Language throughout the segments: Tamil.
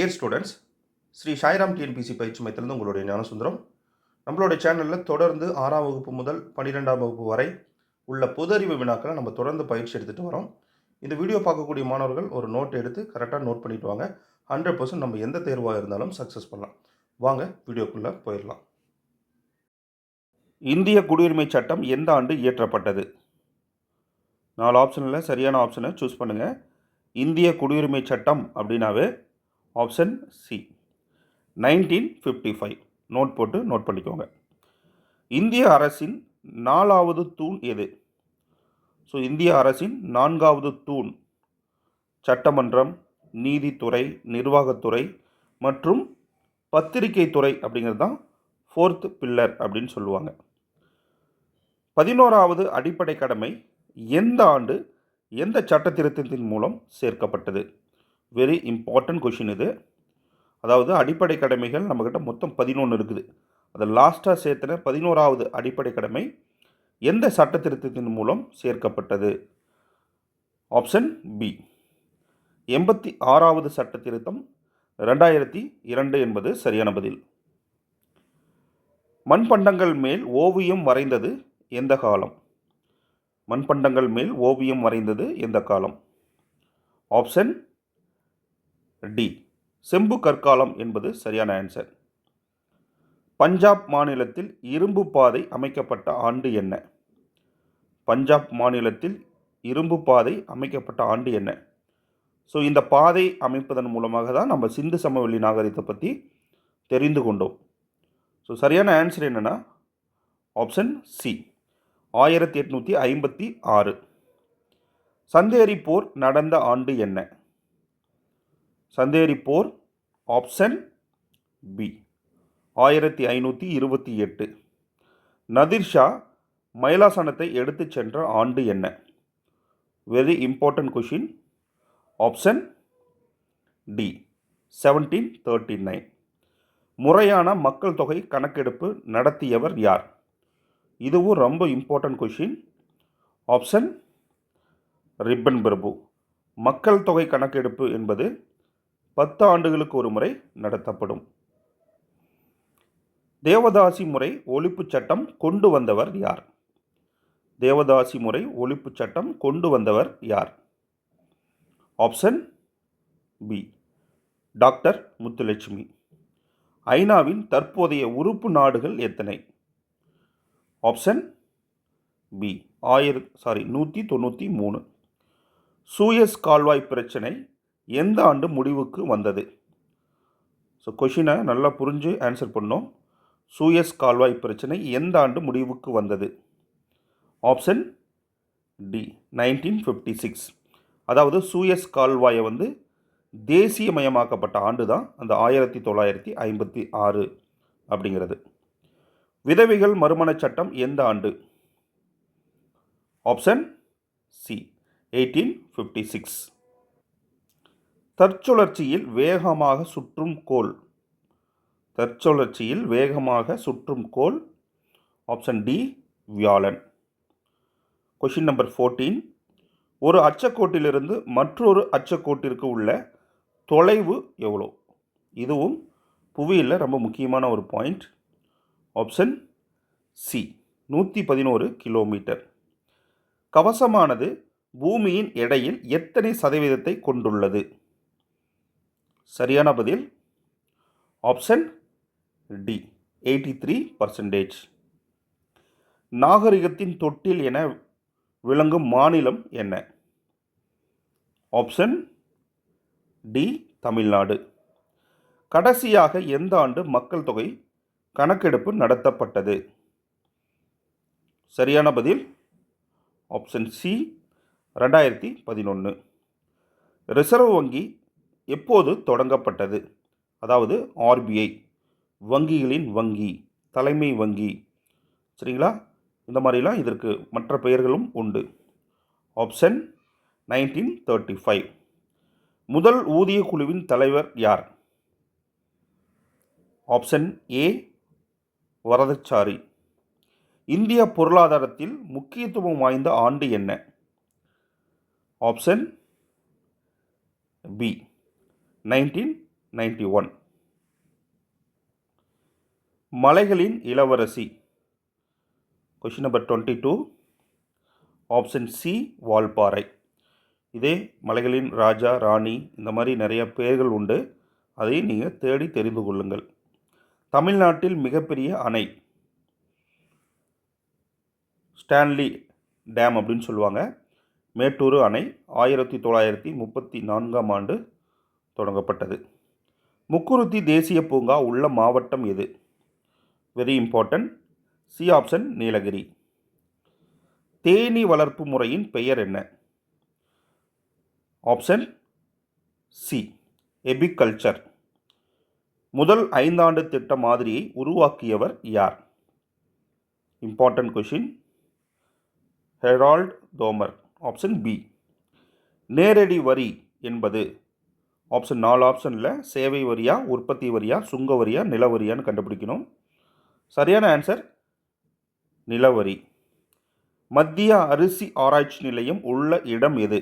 Dear students Sri Sairam TNPSC பயிற்சி மையத்திலிருந்து உங்களுடைய ஞானசுந்தரம் நம்மளுடைய சேனலில் தொடர்ந்து ஆறாம் வகுப்பு முதல் பன்னிரெண்டாம் வகுப்பு வரை உள்ள பொது அறிவு வினாக்களை நம்ம தொடர்ந்து பயிற்சி எடுத்துகிட்டு வரோம். இந்த வீடியோ பார்க்கக்கூடிய மாணவர்கள் ஒரு நோட் எடுத்து கரெக்டாக நோட் பண்ணிட்டு வாங்க. ஹண்ட்ரட் பர்சன்ட் நம்ம எந்த தேர்வாக இருந்தாலும் சக்ஸஸ் பண்ணலாம். வாங்க வீடியோக்குள்ளே போயிடலாம். இந்திய குடியுரிமை சட்டம் எந்த ஆண்டு இயற்றப்பட்டது? நாலு ஆப்ஷனில் சரியான ஆப்ஷனை சூஸ் பண்ணுங்கள் இந்திய குடியுரிமை சட்டம் அப்படின்னாவே option C nineteen fifty five note போட்டு நோட் பண்ணிக்கோங்க. இந்திய அரசின் நாலாவது தூண் எது? ஸோ இந்திய அரசின் நான்காவது தூண் சட்டமன்றம் நீதித்துறை நிர்வாகத்துறை மற்றும் பத்திரிகை துறை அப்படிங்கிறது தான் ஃபோர்த் பில்லர் அப்படின்னு சொல்லுவாங்க. பதினோராவது அடிப்படை கடமை எந்த ஆண்டு எந்த சட்ட திருத்தத்தின் மூலம் சேர்க்கப்பட்டது? வெரி இம்பார்ட்டன்ட் கொஷின் இது. அதாவது அடிப்படை கடமைகள் நம்மக்கிட்ட மொத்தம் பதினொன்று இருக்குது. அதை லாஸ்ட்டாக சேர்த்துன பதினோராவது அடிப்படை கடமை எந்த சட்ட திருத்தத்தின் மூலம் சேர்க்கப்பட்டது? ஆப்ஷன் பி எண்பத்தி ஆறாவது சட்ட திருத்தம் ரெண்டாயிரத்தி இரண்டு என்பது சரியான பதில். மண்பண்டங்கள் மேல் ஓவியம் வரைந்தது எந்த காலம்? மண்பண்டங்கள் மேல் ஓவியம் வரைந்தது எந்த காலம்? Option D. செம்பு கற்காலம் என்பது சரியான ஆன்சர் பஞ்சாப் மாநிலத்தில் இரும்பு பாதை அமைக்கப்பட்ட ஆண்டு என்ன? பஞ்சாப் மாநிலத்தில் இரும்பு பாதை அமைக்கப்பட்ட ஆண்டு என்ன? ஸோ இந்த பாதை அமைப்பதன் மூலமாக தான் நம்ம சிந்து சமவெளி நாகரிகத்தை பற்றி தெரிந்து கொண்டோம். ஸோ சரியான ஆன்சர் என்னென்னா ஆப்ஷன் சி ஆயிரத்தி எட்நூற்றி ஐம்பத்தி ஆறு. சந்தேரி போர் நடந்த ஆண்டு என்ன? சந்தேரி போர் ஆப்ஷன் பி. ஆயிரத்தி ஐநூற்றி இருபத்தி எட்டு. நதிர்ஷா மயிலாசனத்தை எடுத்துச் சென்ற ஆண்டு என்ன? Very important question option D seventeen thirty nine முறையான மக்கள் தொகை கணக்கெடுப்பு நடத்தியவர் யார்? இதுவும் ரொம்ப இம்பார்ட்டன்ட் கொஷின் ஆப்ஷன் ரிப்பன் பிரபு மக்கள் தொகை கணக்கெடுப்பு என்பது பத்து ஆண்டுகளுக்கு ஒரு முறை நடத்தப்படும். தேவதாசி முறை ஒழிப்புச் சட்டம் கொண்டு வந்தவர் யார்? தேவதாசி முறை ஒழிப்புச் சட்டம் கொண்டு வந்தவர் யார்? Option B. டாக்டர் முத்துலட்சுமி. ஐநாவின் தற்போதைய உறுப்பு நாடுகள் எத்தனை? Option B. ஆயிர சாரி நூற்றி தொண்ணூற்றி மூணு. சூயஸ் கால்வாய் பிரச்சனை எந்த ஆண்டு முடிவுக்கு வந்தது? ஸோ கொஷினை நல்லா புரிஞ்சு ஆன்சர் பண்ணோம். சூயஸ் கால்வாய் பிரச்சனை எந்த ஆண்டு முடிவுக்கு வந்தது? Option D nineteen fifty six அதாவது சூயஸ் கால்வாயை வந்து தேசியமயமாக்கப்பட்ட ஆண்டு தான் அந்த ஆயிரத்தி தொள்ளாயிரத்தி ஐம்பத்தி ஆறு அப்படிங்கிறது. விதவைகள் மறுமணச் சட்டம் எந்த ஆண்டு? Option C eighteen fifty six தற்சுழற்சியில் வேகமாக சுற்றும் கோல் தற்சுழற்சியில் வேகமாக சுற்றும் கோல் ஆப்ஷன் டி வியாழன். கொஷின் நம்பர் ஃபோர்டீன் ஒரு அச்சக்கோட்டிலிருந்து மற்றொரு அச்சக்கோட்டிற்கு உள்ள தொலைவு எவ்வளோ? இதுவும் புவியில் ரொம்ப முக்கியமான ஒரு பாயிண்ட் ஆப்ஷன் சி நூற்றி பதினோரு கிலோமீட்டர் கவசமானது பூமியின் எடையில் எத்தனை சதவீதத்தை கொண்டுள்ளது? சரியான பதில். Option D eighty three percentage நாகரிகத்தின் தொட்டில் என விளங்கும் மாநிலம் என்ன? Option D Tamil Nadu. கடைசியாக எந்த ஆண்டு மக்கள் தொகை கணக்கெடுப்பு நடத்தப்பட்டது? சரியான பதில். ஆப்ஷன் சி ரெண்டாயிரத்தி பதினொன்று ரிசர்வ் வங்கி எப்போது தொடங்கப்பட்டது? அதாவது ஆர்பிஐ வங்கிகளின் வங்கி தலைமை வங்கி. சரிங்களா? இந்த மாதிரிலாம் இதற்கு மற்ற பெயர்களும் உண்டு. Option nineteen thirty five. முதல் ஊதிய குழுவின் தலைவர் யார்? ஆப்ஷன் ஏ வரதச்சாரி இந்திய பொருளாதாரத்தில் முக்கியத்துவம் வாய்ந்த ஆண்டு என்ன? Option B. Nineteen ninety one. மலைகளின் இளவரசி. Question number twenty two option C Valparai. இதே மலைகளின் ராஜா ராணி இந்த மாதிரி நிறைய பெயர்கள் உண்டு. அதை நீங்கள் தேடி தெரிந்து கொள்ளுங்கள். தமிழ்நாட்டில் மிகப்பெரிய அணை. ஸ்டான்லி டேம் அப்படின்னு சொல்லுவாங்க. மேட்டூர் அணை ஆயிரத்தி தொள்ளாயிரத்தி முப்பத்தி நான்காம் ஆண்டு தொடங்கப்பட்டது. முக்குருத்தி தேசிய பூங்கா உள்ள மாவட்டம் எது? Very important C option Nilgiri. தேனீ வளர்ப்பு முறையின் பெயர் என்ன? ஆப்ஷன் சி எபிகல்ச்சர் முதல் ஐந்தாண்டு திட்ட மாதிரியை உருவாக்கியவர் யார்? Important question Harrod Domar option B நேரடி வரி என்பது ஆப்ஷன் நாலு ஆப்ஷனில் சேவை வரியா உற்பத்தி வரியா சுங்க வரியா நில வரியான்னு கண்டுபிடிக்கணும். சரியான ஆன்சர் நிலவரி மத்திய அரிசி ஆராய்ச்சி நிலையம் உள்ள இடம் எது?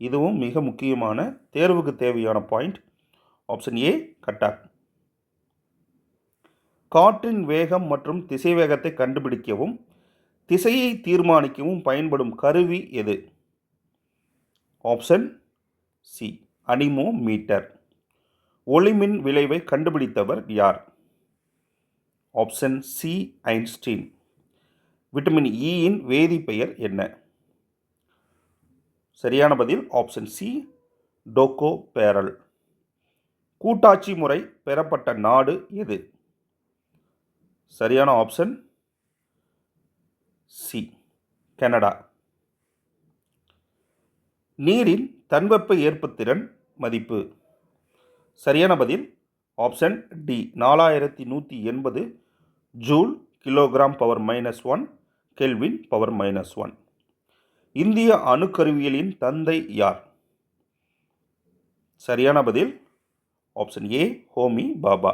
இதுவும் மிக முக்கியமான தேர்வுக்கு தேவையான பாயிண்ட் ஆப்ஷன் ஏ கட்டாக் காற்றின் வேகம் மற்றும் திசைவேகத்தை கண்டுபிடிக்கவும் திசையை தீர்மானிக்கவும் பயன்படும் கருவி எது? ஆப்ஷன் சி அனிமோ மீட்டர் ஒளிமின் விளைவை கண்டுபிடித்தவர் யார்? Option C Einstein. Vitamin e இயின் வேதிப்பெயர் என்ன? சரியான பதில் ஆப்ஷன் சி டோக்கோ பேரல் கூட்டாட்சி முறை பெறப்பட்ட நாடு எது? சரியான ஆப்ஷன் சி கனடா. நீரின் தன்வெப்ப ஏற்புத்திறன் மதிப்பு. சரியான பதில் ஆப்ஷன் டி நாலாயிரத்தி நூற்றி எண்பது joule kilogram power minus one kelvin power minus one இந்திய அணுக்கருவியலின் தந்தை யார்? சரியான பதில் ஆப்ஷன் ஏ ஹோமி பாபா.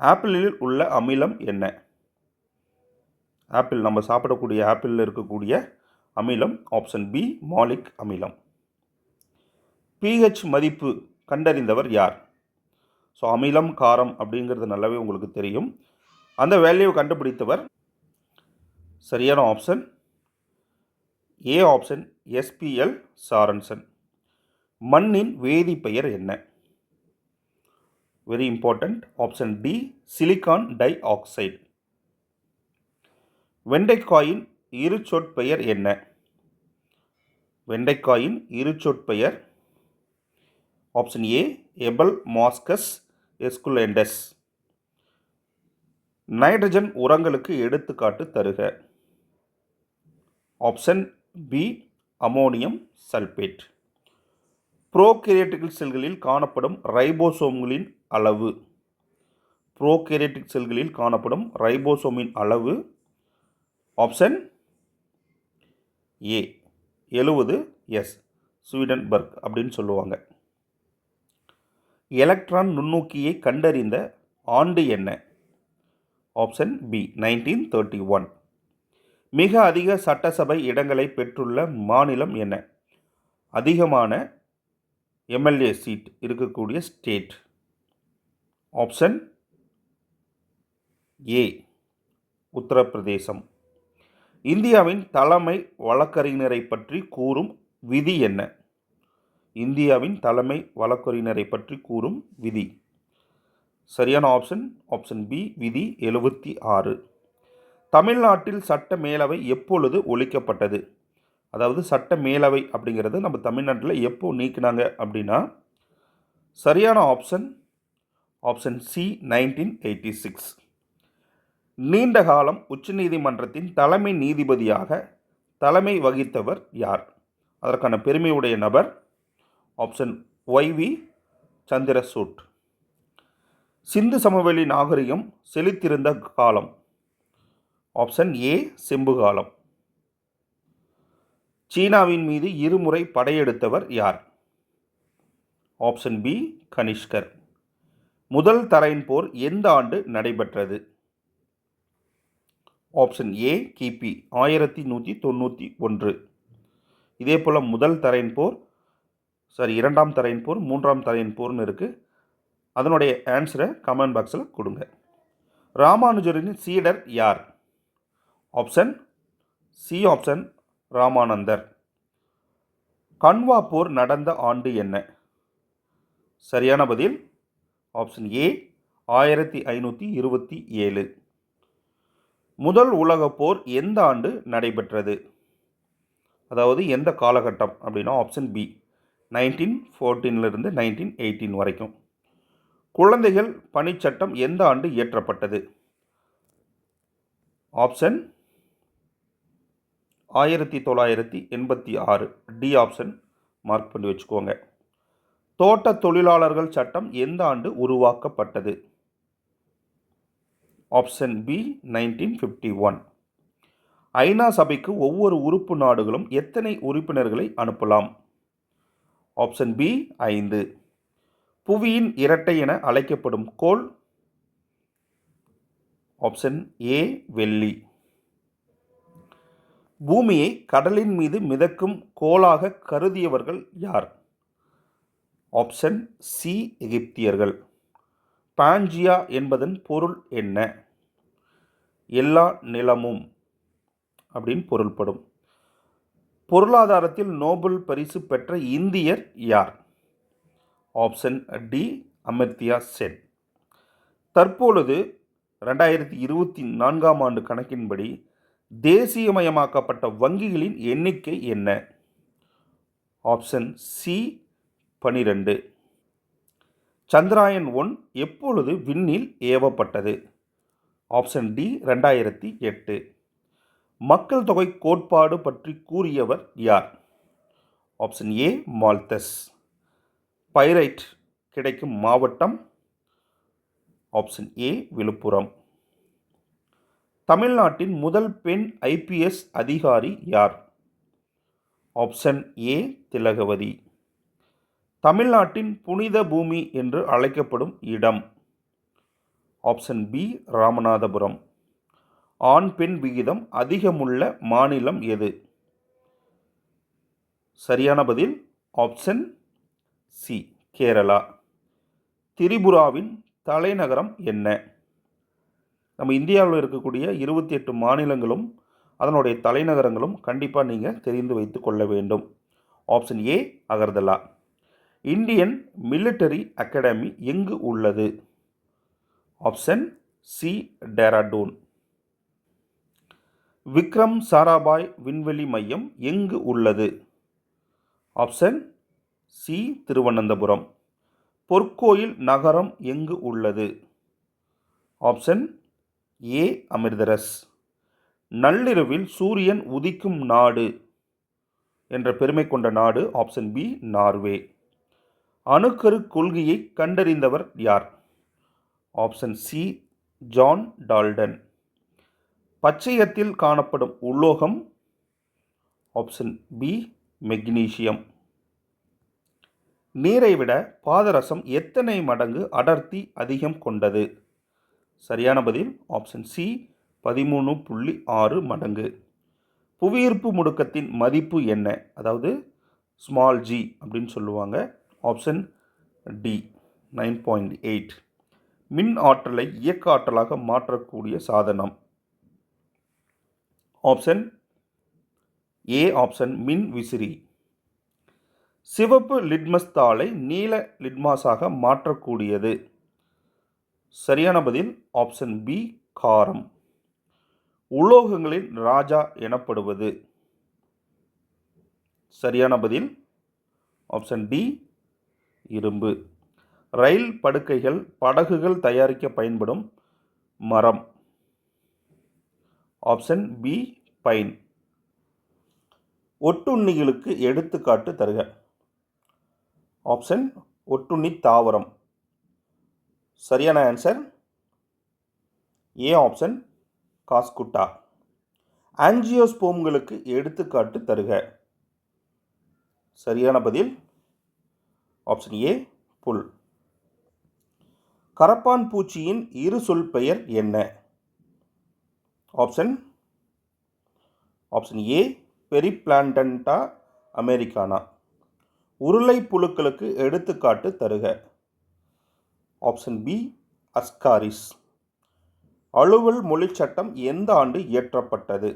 ஆப்பிளில் உள்ள அமிலம் என்ன? ஆப்பிள் நம்ம சாப்பிடக்கூடிய ஆப்பிளில் இருக்கக்கூடிய அமிலம் ஆப்ஷன் பி மாலிக் அமிலம். பிஹெச் மதிப்பு கண்டறிந்தவர் யார்? ஸோ அமிலம் காரம் அப்படிங்கிறது நல்லாவே உங்களுக்கு தெரியும். அந்த வேல்யூ கண்டுபிடித்தவர் சரியான option A option SPL Sorensen மண்ணின் வேதிப்பெயர் என்ன? Very important option D silicon dioxide வெண்டைக்காயின் இரு சொற்பெயர் என்ன? வெண்டைக்காயின் இரு சொற்பெயர் ஆப்ஷன் ஏ எபல் மாஸ்கஸ் எஸ்குலெண்டஸ் நைட்ரஜன் உரங்களுக்கு எடுத்துக்காட்டு தருக. Option B ammonium sulphate prokaryotic செல்களில் காணப்படும் ரைபோசோம்களின் அளவு. ப்ரோகேரியட்டிக் செல்களில் காணப்படும் ரைபோசோமின் அளவு. ஆப்ஷன் ஏ எழுவது எஸ் ஸ்வீடன்பர்க் அப்படின்னு சொல்லுவாங்க. எலக்ட்ரான் நுண்ணோக்கியை கண்டறிந்த ஆண்டு என்ன? Option B nineteen thirty one மிக அதிக சட்டசபை இடங்களை பெற்றுள்ள மாநிலம் என்ன? அதிகமான எம்எல்ஏ சீட் இருக்கக்கூடிய ஸ்டேட் ஆப்ஷன் ஏ உத்தரப்பிரதேசம். இந்தியாவின் தலைமை வழக்கறிஞரை பற்றி கூறும் விதி என்ன? இந்தியாவின் தலைமை வழக்கறிஞரை பற்றி கூறும் விதி. சரியான ஆப்ஷன் ஆப்ஷன் பி விதி எழுபத்தி ஆறு. தமிழ்நாட்டில் சட்ட மேலவை எப்பொழுது ஒழிக்கப்பட்டது? அதாவது சட்ட மேலவை அப்படிங்கிறது நம்ம தமிழ்நாட்டில் எப்போ நீக்கினாங்க அப்படின்னா சரியான option option C nineteen eighty six நீண்ட காலம் உச்சநீதிமன்றத்தின் தலைமை நீதிபதியாக தலைமை வகித்தவர் யார்? அதற்கான பெருமையுடைய நபர் ஆப்ஷன் ஒய்வி சந்திரசூட். சிந்து சமவெளி நாகரிகம் செழித்திருந்த காலம். ஆப்ஷன் ஏ செம்பு காலம். சீனாவின் மீது இருமுறை படையெடுத்தவர் யார்? Option B Kanishka. முதல் தரையின் போர் எந்த ஆண்டு நடைபெற்றது? ஆப்ஷன் ஏ கிபி ஆயிரத்தி நூற்றி தொண்ணூற்றி ஒன்று. இதே போல் முதல் தரையின் போர் சாரி இரண்டாம் தரையின் போர் மூன்றாம் தரையின் போர்னு இருக்குது அதனுடைய ஆன்சரை கமெண்ட் பாக்ஸில் கொடுங்க. ராமானுஜரின் சீடர் யார்? Option C option Ramananda. Khanwa போர் நடந்த ஆண்டு என்ன? சரியான பதில் ஆப்ஷன் ஏ ஆயிரத்தி ஐநூற்றி இருபத்தி ஏழு. முதல் உலகப் போர் எந்த ஆண்டு நடைபெற்றது? அதாவது எந்த காலகட்டம் அப்படின்னா ஆப்ஷன் பி நைன்டீன் ஃபோர்டீன்லேருந்து நைன்டீன் எயிட்டீன் வரைக்கும். குழந்தைகள் பணிச்சட்டம் எந்த ஆண்டு இயற்றப்பட்டது? ஆப்ஷன் ஆயிரத்தி தொள்ளாயிரத்தி எண்பத்தி ஆறு. டி ஆப்ஷன் மார்க் பண்ணி வச்சுக்கோங்க. தோட்ட தொழிலாளர்கள் சட்டம் எந்த ஆண்டு உருவாக்கப்பட்டது? Option B nineteen fifty one. ஐநா சபைக்கு ஒவ்வொரு உறுப்பு நாடுகளும் எத்தனை உறுப்பினர்களை அனுப்பலாம்? ஆப்ஷன் பி ஐந்து. புவியின் இரட்டை என அழைக்கப்படும் கோள். ஆப்ஷன் ஏ வெள்ளி. பூமியை கடலின் மீது மிதக்கும் கோளாக கருதியவர்கள் யார்? ஆப்ஷன் சி எகிப்தியர்கள். பாஞ்சியா என்பதன் பொருள் என்ன? எல்லா நிலமும் அப்படின்னு பொருள்படும். பொருளாதாரத்தில் நோபல் பரிசு பெற்ற இந்தியர் யார்? Option D Amartya Sen. தற்பொழுது ரெண்டாயிரத்தி இருபத்தி நான்காம் ஆண்டு கணக்கின்படி தேசியமயமாக்கப்பட்ட வங்கிகளின் எண்ணிக்கை என்ன? ஆப்ஷன் சி பனிரெண்டு. சந்திராயன் ஒன் எப்பொழுது விண்ணில் ஏவப்பட்டது? ஆப்ஷன் டி ரெண்டாயிரத்தி எட்டு. மக்கள் தொகை கோட்பாடு பற்றி கூறியவர் யார்? ஆப்ஷன் ஏ மால்தஸ். பைரைட் கிடைக்கும் மாவட்டம். Option A Viluppuram. தமிழ்நாட்டின் முதல் பெண் ஐபிஎஸ் அதிகாரி யார்? Option A Thilagavathi. தமிழ்நாட்டின் புனித பூமி என்று அழைக்கப்படும் இடம். Option B Ramanathapuram. ஆண் பெண் விகிதம் அதிகமுள்ள மாநிலம் எது? சரியான பதில் ஆப்ஷன் சி கேரளா. திரிபுராவின் தலைநகரம் என்ன? நம்ம இந்தியாவில் இருக்கக்கூடிய இருபத்தி எட்டு மாநிலங்களும் அதனுடைய தலைநகரங்களும் கண்டிப்பாக நீங்கள் தெரிந்து வைத்து கொள்ள வேண்டும். Option A Agartala. Indian military academy எங்கு உள்ளது? Option C Dehradun. Vikram Sarabhai விண்வெளி மையம் எங்கு உள்ளது? Option C Thiruvananthapuram. பொற்கோயில் நகரம் எங்கு உள்ளது? Option A Amritsar. நள்ளிரவில் சூரியன் உதிக்கும் நாடு என்ற பெருமை கொண்ட நாடு ஆப்ஷன் பி நார்வே. அணுக்கரு கொள்கையை கண்டறிந்தவர் யார்? Option C John Dalton. பச்சையத்தில் காணப்படும் உலோகம் ஆப்ஷன் பி மெக்னீசியம். நீரை விட பாதரசம் எத்தனை மடங்கு அடர்த்தி அதிகம் கொண்டது? சரியான பதில் ஆப்ஷன் சி பதிமூணு புள்ளி ஆறு மடங்கு. புவியீர்ப்பு முடுக்கத்தின் மதிப்பு என்ன? அதாவது ஸ்மால் ஜி அப்படின்னு சொல்லுவாங்க. Option D nine point eight மின் ஆற்றலை இயக்க ஆற்றலாக மாற்றக்கூடிய சாதனம். ஆப்ஷன் ஏ ஆப்ஷன் மின் விசிறி. சிவப்பு லிட்மஸ் தாளை நீல லிட்மாஸாக மாற்றக்கூடியது. சரியான பதில் ஆப்ஷன் பி காரம். உலோகங்களின் ராஜா எனப்படுவது. சரியான பதில் ஆப்ஷன் டி இரும்பு. ரயில் படுக்கைகள் படகுகள் தயாரிக்க பயன்படும் மரம். ஆப்ஷன் பி பைன் ஒட்டுண்ணிகளுக்கு எடுத்துக்காட்டு தருக. ஆப்ஷன் ஒட்டுண்ணி தாவரம். சரியான ஆன்சர் ஏ ஆப்ஷன் காஸ்குட்டா. ஆன்ஜியோஸ்போம்களுக்கு எடுத்துக்காட்டு தருக. சரியான பதில்? ஆப்ஷன் ஏ புல். கரப்பான் பூச்சியின் இரு சொல் பெயர் என்ன? Option option A periplaneta americana உருளை புழுக்களுக்கு எடுத்துக்காட்டு தருக. ஆப்ஷன் பி அஸ்காரிஸ் அலுவல் மொழிச்சட்டம் எந்த ஆண்டு இயற்றப்பட்டது?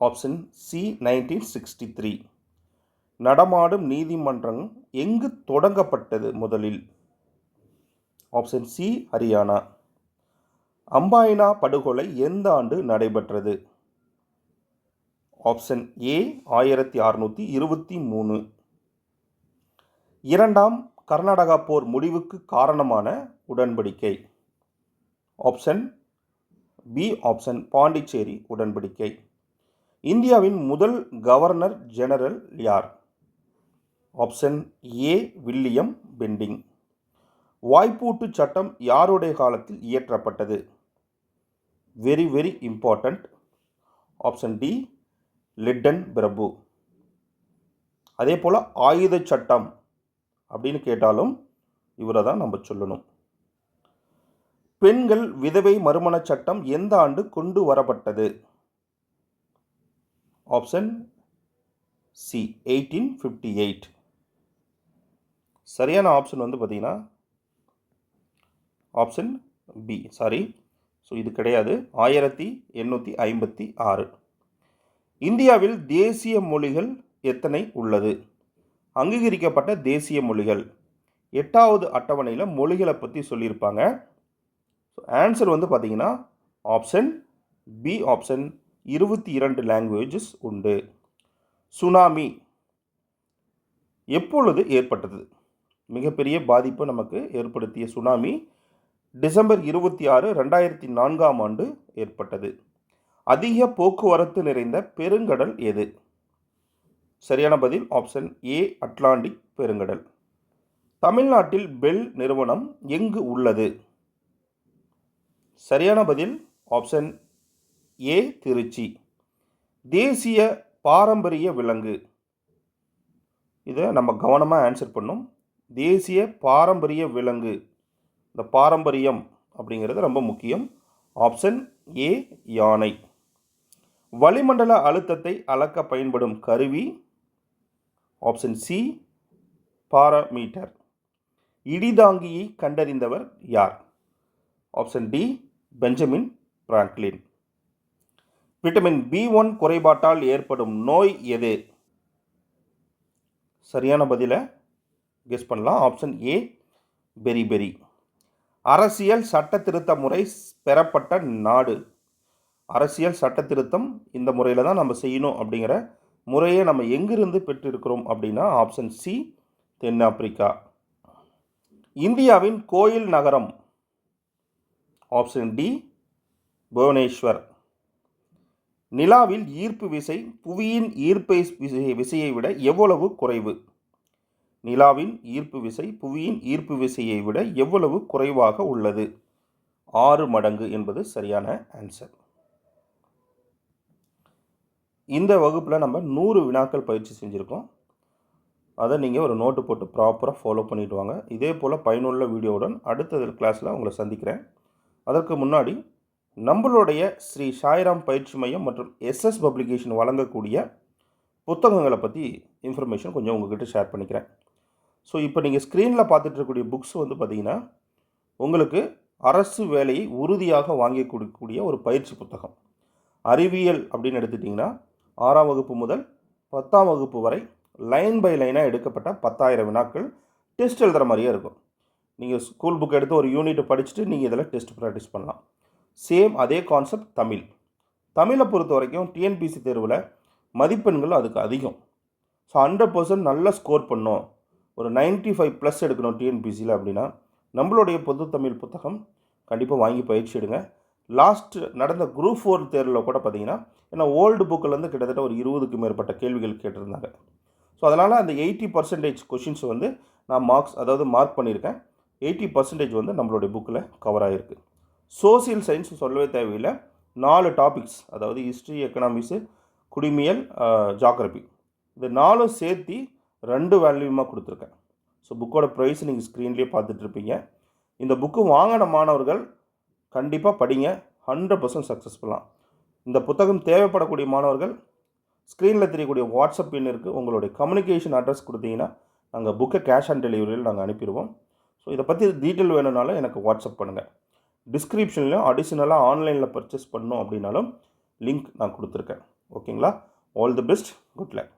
Option C nineteen sixty three நடமாடும் நீதிமன்றம் எங்கு தொடங்கப்பட்டது முதலில்? ஆப்ஷன் சி ஹரியானா அம்பாயினா படுகொலை எந்த ஆண்டு நடைபெற்றது? ஆப்ஷன் ஏ ஆயிரத்தி அறுநூற்றி இருபத்தி மூணு. இரண்டாம் கர்நாடகா போர் முடிவுக்கு காரணமான உடன்படிக்கை. ஆப்ஷன் பி ஆப்ஷன் பாண்டிச்சேரி உடன்படிக்கை. இந்தியாவின் முதல் கவர்னர் ஜெனரல் யார்? Option A William Bentinck. வாய்ப்பூட்டு சட்டம் யாருடைய காலத்தில் இயற்றப்பட்டது? Very very important option D Lytton பிரபு. அதே போல் ஆயுத சட்டம் அப்படின்னு கேட்டாலும் இவரை தான் நம்ம சொல்லணும். பெண்கள் விதவை மறுமண சட்டம் எந்த ஆண்டு கொண்டு வரப்பட்டது? Option C eighteen fifty eight சரியான ஆப்ஷன் வந்து பார்த்தீங்கன்னா ஆப்ஷன் பி சாரி ஸோ இது கிடையாது. ஆயிரத்தி எண்ணூற்றி ஐம்பத்தி ஆறு. இந்தியாவில் தேசிய மொழிகள் எத்தனை உள்ளது? அங்கீகரிக்கப்பட்ட தேசிய மொழிகள். எட்டாவது அட்டவணையில் மொழிகளை பற்றி சொல்லியிருப்பாங்க. ஸோ ஆன்சர் வந்து பார்த்தீங்கன்னா ஆப்ஷன் பி ஆப்ஷன் இருபத்தி இரண்டு லாங்குவேஜஸ் உண்டு. சுனாமி எப்பொழுது ஏற்பட்டது? மிகப்பெரிய பாதிப்பு நமக்கு ஏற்படுத்திய சுனாமி டிசம்பர் இருபத்தி ஆறு ரெண்டாயிரத்தி நான்காம் ஆண்டு ஏற்பட்டது. அதிக போக்குவரத்து நிறைந்த பெருங்கடல் எது? சரியான பதில் ஆப்ஷன் ஏ அட்லாண்டிக் பெருங்கடல். தமிழ்நாட்டில் பெல் நிறுவனம் எங்கு உள்ளது? சரியான பதில் ஆப்ஷன் ஏ திருச்சி. தேசிய பாரம்பரிய விலங்கு. இதை நம்ம கவனமாக ஆன்சர் பண்ணும் தேசிய பாரம்பரிய விலங்கு. இந்த பாரம்பரியம் அப்படிங்கிறது ரொம்ப முக்கியம். ஆப்ஷன் ஏ யானை. வளிமண்டல அழுத்தத்தை அளக்க பயன்படும் கருவி. Option C parameter. இடிதாங்கியை கண்டறிந்தவர் யார்? Option D Benjamin Franklin. Vitamin B one குறைபாட்டால் ஏற்படும் நோய் எது? சரியான பதிலை கெஸ் பண்ணலாம். Option A beri beri. அரசியல் சட்ட திருத்த முறை பெறப்பட்ட நாடு. அரசியல் சட்ட திருத்தம் இந்த முறையில் தான் நம்ம செய்யணும் அப்படிங்கிற முறையை நம்ம எங்கிருந்து பெற்றிருக்கிறோம் அப்படின்னா ஆப்ஷன் சி தென்னாப்பிரிக்கா. இந்தியாவின் கோயில் நகரம் ஆப்ஷன் டி புவனேஸ்வர். நிலாவில் ஈர்ப்பு விசை புவியின் ஈர்ப்பை விசை- விசையை விட எவ்வளவு குறைவு? நிலாவின் ஈர்ப்பு விசை புவியின் ஈர்ப்பு விசையை விட எவ்வளவு குறைவாக உள்ளது? ஆறு மடங்கு என்பது சரியான ஆன்சர் இந்த வகுப்பில் நம்ம நூறு வினாக்கள் பயிற்சி செஞ்சுருக்கோம். அதை நீங்கள் ஒரு நோட்டு போட்டு ப்ராப்பராக ஃபாலோ பண்ணிட்டு வாங்க. இதே போல் பயனுள்ள வீடியோவுடன் அடுத்த கிளாஸில் உங்களை சந்திக்கிறேன். அதற்கு முன்னாடி நம்மளுடைய ஸ்ரீ சாய்ராம் பயிற்சி மையம் மற்றும் எஸ்எஸ் பப்ளிகேஷன் வழங்கக்கூடிய புத்தகங்களை பற்றி இன்ஃபர்மேஷன் கொஞ்சம் உங்ககிட்ட ஷேர் பண்ணிக்கிறேன். ஸோ இப்போ நீங்கள் ஸ்க்ரீனில் பார்த்துட்டு இருக்கக்கூடிய புக்ஸ் வந்து பார்த்தீங்கன்னா உங்களுக்கு அரசு வேலையை உறுதியாக வாங்கி கொடுக்கக்கூடிய ஒரு பயிற்சி புத்தகம். அறிவியல் அப்படின்னு எடுத்துட்டிங்கன்னா ஆறாம் வகுப்பு முதல் பத்தாம் வகுப்பு வரை லைன் பை லைனாக எடுக்கப்பட்ட பத்தாயிரம் வினாக்கள் டெஸ்ட் எழுதுகிற மாதிரியே இருக்கும். நீங்கள் ஸ்கூல் புக் எடுத்து ஒரு யூனிட் படிச்சுட்டு நீங்கள் இதில் டெஸ்ட் ப்ராக்டிஸ் பண்ணலாம். சேம் அதே கான்செப்ட் தமிழ். தமிழை பொறுத்த வரைக்கும் டிஎன்பிசி தேர்வில் மதிப்பெண்கள் அதுக்கு அதிகம். ஸோ ஹண்ட்ரட் பர்சன்ட் நல்லா ஸ்கோர் பண்ணோம். ஒரு 95 ஃபைவ் ப்ளஸ் எடுக்கணும் டிஎன்பிசியில் அப்படின்னா நம்மளுடைய பொது தமிழ் புத்தகம் கண்டிப்பாக வாங்கி பயிற்சி எடுங்க. லாஸ்ட் நடந்த குரூப் ஃபோர் தேர்வில் கூட பார்த்தீங்கன்னா ஏன்னா ஓல்டு புக்கிலேருந்து கிட்டத்தட்ட ஒரு இருபதுக்கு மேற்பட்ட கேள்விகள் கேட்டிருந்தாங்க. ஸோ அதனால் அந்த எயிட்டி பர்சன்டேஜ் கொஷின்ஸ் வந்து நான் மார்க்ஸ் அதாவது மார்க் பண்ணியிருக்கேன். எயிட்டி பர்சன்டேஜ் வந்து நம்மளுடைய புக்கில் கவர் ஆகிருக்கு சோசியல் சயின்ஸ் சொல்லவே தேவையில்லை. நாலு டாபிக்ஸ் அதாவது ஹிஸ்ட்ரி எக்கனாமிக்ஸு குடிமியல் ஜாகிரபி இது நாலும் சேர்த்து ரெண்டு வேல்யூமாக கொடுத்துருக்கேன். ஸோ புக்கோட ப்ரைஸ் நீங்கள் ஸ்க்ரீன்லேயே பார்த்துட்ருப்பீங்க. இந்த புக்கு வாங்கின மாணவர்கள் கண்டிப்பாக படிங்க. ஹண்ட்ரட் பர்சன்ட் சக்ஸஸ்ஃபுல்லாக இந்த புத்தகம் தேவைப்படக்கூடிய மாணவர்கள் ஸ்க்ரீனில் தெரியக்கூடிய வாட்ஸ்அப் எண் இருக்குது உங்களுடைய கம்யூனிகேஷன் அட்ரஸ் கொடுத்தீங்கன்னா நாங்கள் புக்கை கேஷ் ஆன் டெலிவரியில் நாங்கள் அனுப்பிடுவோம். ஸோ இதை பற்றி டீட்டெயில் வேணும்னாலும் எனக்கு வாட்ஸ்அப் பண்ணுங்கள் டிஸ்கிரிப்ஷன்லையும் அடிஷ்னலாக ஆன்லைனில் பர்ச்சேஸ் பண்ணணும் அப்படின்னாலும் லிங்க் நான் கொடுத்துருக்கேன். ஓகேங்களா all the best good luck